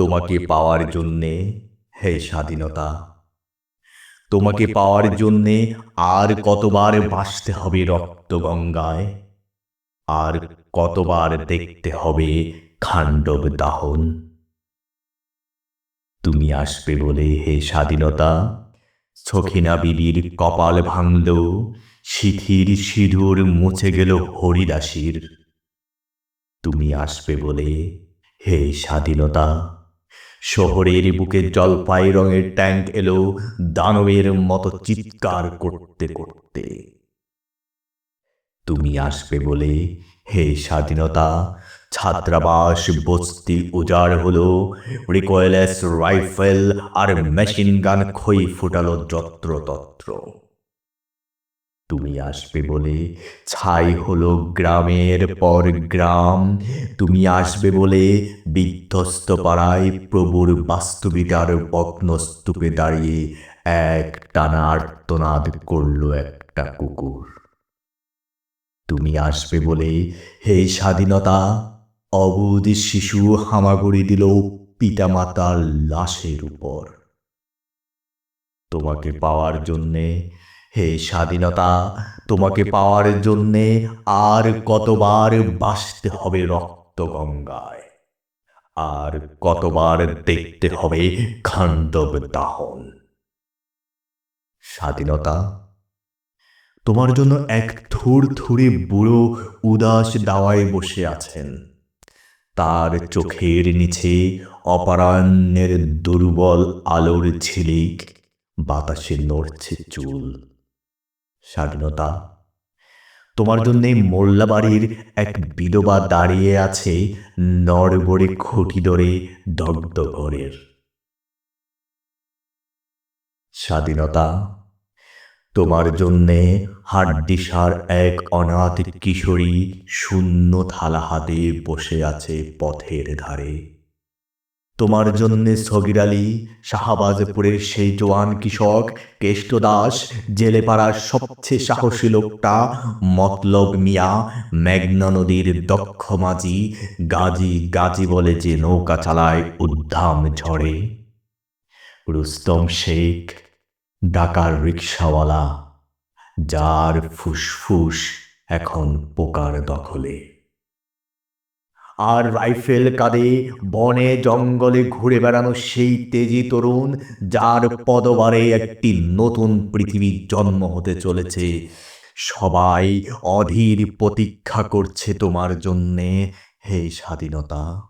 তোমাকে পাওয়ার জন্যে, হে স্বাধীনতা, তোমাকে পাওয়ার জন্যে আর কতবার বাসতে হবে রক্তগঙ্গায়, আর কতবার দেখতে হবে খাণ্ডব দাহন। তুমি আসবে বলে, হে স্বাধীনতা, সখিনা বিবির কপাল ভাঙল শিথির সিঁদুর মুছে গেল হরিদাসীর। তুমি আসবে বলে, হে স্বাধীনতা শহরের বুকে জলপাই রঙের ট্যাঙ্ক এলো দানবের মতো চিৎকার করতে করতে। তুমি আসবে বলে, হে স্বাধীনতা, ছাত্রাবাস, বস্তি উজাড় হলো, রিকয়েলেস রাইফেল আর মেশিন গান খই ফুটালো যত্রতত্র। তুমি আসবে বলে ছাই হলো গ্রামের পর গ্রাম। তুমি আসবে বলে বিধ্বস্ত পাড়ায় প্রভুর বাস্তবিকার বগ্নস্তূপে দাঁড়িয়ে এক টানা আর্তনাদ করল একটা কুকুর। তুমি আসবে বলে, হে স্বাধীনতা, অবুধ শিশু হামাগুড়ি দিল পিতামাতার লাশের উপর। তোমাকে পাওয়ার জন্যে হে স্বাধীনতা, তোমাকে পাওয়ার জন্যে আর কতবার বাসতে হবে রক্তগঙ্গায়? আর কতবার দেখতে হবে খাণ্ডব দাহন? স্বাধীনতা, তোমার জন্য এক থুর থুরে বুড়ো উদাস দাওয়ায় বসে আছেন। তার চোখের নিচে অপরাহ্নের দুর্বল আলোর ঝিলিক, বাতাসে নড়ছে চুল। স্বাধীনতা। তোমার জন্যে মোল্লাবাড়ির এক বিধবা দাঁড়িয়ে আছে নড়বড়ে খুঁটি ধরে দগ্ধ ঘরের স্বাধীনতা, তোমার জন্যে হাড্ডিসার এক অনাথ কিশোরী শূন্য থালা হাতে বসে আছে পথের ধারে। তোমার জন্যে সগির আলী, শাহবাজপুরের সেই জোয়ান কৃষক কেষ্ট দাস জেলে পাড়ার সবচেয়ে সাহসী লোকটা, মতলব মিয়া, মেঘনা নদীর দক্ষ মাঝি, গাজী গাজী বলে যে নৌকা চালায় উদ্ধাম ঝড়ে। রুস্তম শেখ ডাকার রিক্সাওয়ালা, যার ফুসফুস এখন পোকার দখলে। আর রাইফেল কাঁধে বনে জঙ্গলে ঘুরে বেড়ানো সেই তেজি তরুণ, যার পদবারে একটি নতুন পৃথিবীর জন্ম হতে চলেছে। সবাই অধীর প্রতীক্ষা করছে তোমার জন্যে, হে স্বাধীনতা।